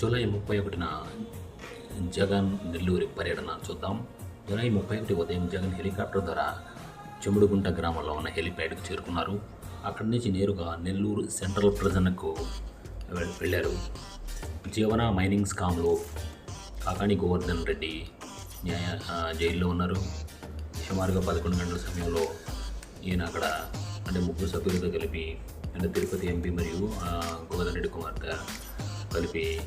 July ముప్పై ఒకటిన జగన్ నెల్లూరి పర్యటన చూద్దాం. జూలై ముప్పై ఒకటి ఉదయం జగన్ హెలికాప్టర్ ద్వారా చెముడుగుంట గ్రామంలో ఉన్న హెలిప్యాడ్కు చేరుకున్నారు. అక్కడి నుంచి నేరుగా నెల్లూరు సెంట్రల్ ప్రిజన్కు వెళ్ళారు. జీవన మైనింగ్ స్కామ్లో కాకాణి గోవర్ధన్ రెడ్డి న్యాయ జైల్లో ఉన్నారు. సుమారుగా పదకొండు గంటల సమయంలో ఈయన అక్కడ అంటే ముగ్గురు సభ్యులతో కలిపి అంటే తిరుపతి ఎంపీ మరియు గోవర్ధన్ రెడ్డి కుమార్తె కలిపి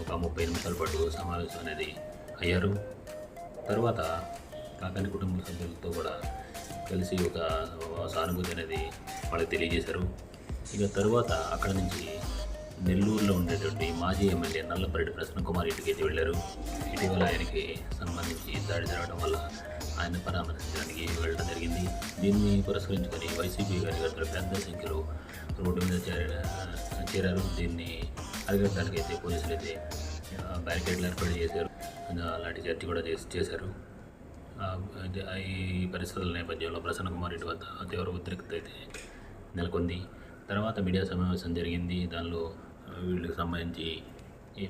ఒక ముప్పై నిమిషాల పాటు సమావేశం అనేది అయ్యారు. తర్వాత కాకాని కుటుంబ సభ్యులతో కూడా కలిసి ఒక సానుభూతి అనేది వాళ్ళకి తెలియజేశారు. ఇక తర్వాత అక్కడ నుంచి నెల్లూరులో ఉండేటువంటి మాజీ ఎమ్మెల్యే నల్లపరెడ్డి ప్రసన్న కుమార్ ఇంటికి అయితే వెళ్ళారు. ఇటీవల ఆయనకి సంబంధించి దాడి జరగడం వల్ల ఆయన పరామర్శించడానికి వెళ్ళడం జరిగింది. దీన్ని పురస్కరించుకొని వైసీపీ కార్యకర్తలు పెద్ద సంఖ్యలో రోడ్డు మీద చేర- చేరారు. దీన్ని అరికట్టడానికి అయితే పోలీసులు అయితే బ్యారికేడ్లు ఏర్పాటు చేశారు. అలాంటి చర్చ కూడా చేసి చేశారు. ఈ పరిస్థితుల నేపథ్యంలో ప్రసన్న కుమార్ రెడ్డి వద్ద తీవ్ర ఉద్రిక్తత అయితే నెలకొంది. తర్వాత మీడియా సమావేశం జరిగింది. దానిలో వీళ్ళకి సంబంధించి ఈ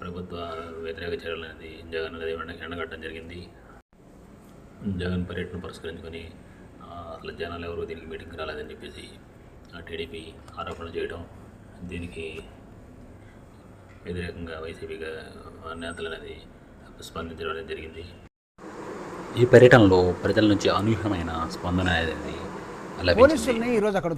ప్రభుత్వ వ్యతిరేక చర్యలు అనేది జగన్ అనేది ఎండగట్టడం జరిగింది. జగన్ పర్యటన పురస్కరించుకొని అసలు జనాలు ఎవరు దీనికి మీటింగ్కి రాలేదని చెప్పేసి ఆ, టీడీపీ ఆరోపణలు చేయడం దీనికి వ్యతిరేకంగా వైసీపీగా నేతలు అనేది స్పందించడం అనేది జరిగింది. ఈ పర్యటనలో ప్రజల నుంచి అనూహ్యమైన స్పందన అనేది లభించింది. ఈరోజు అక్కడ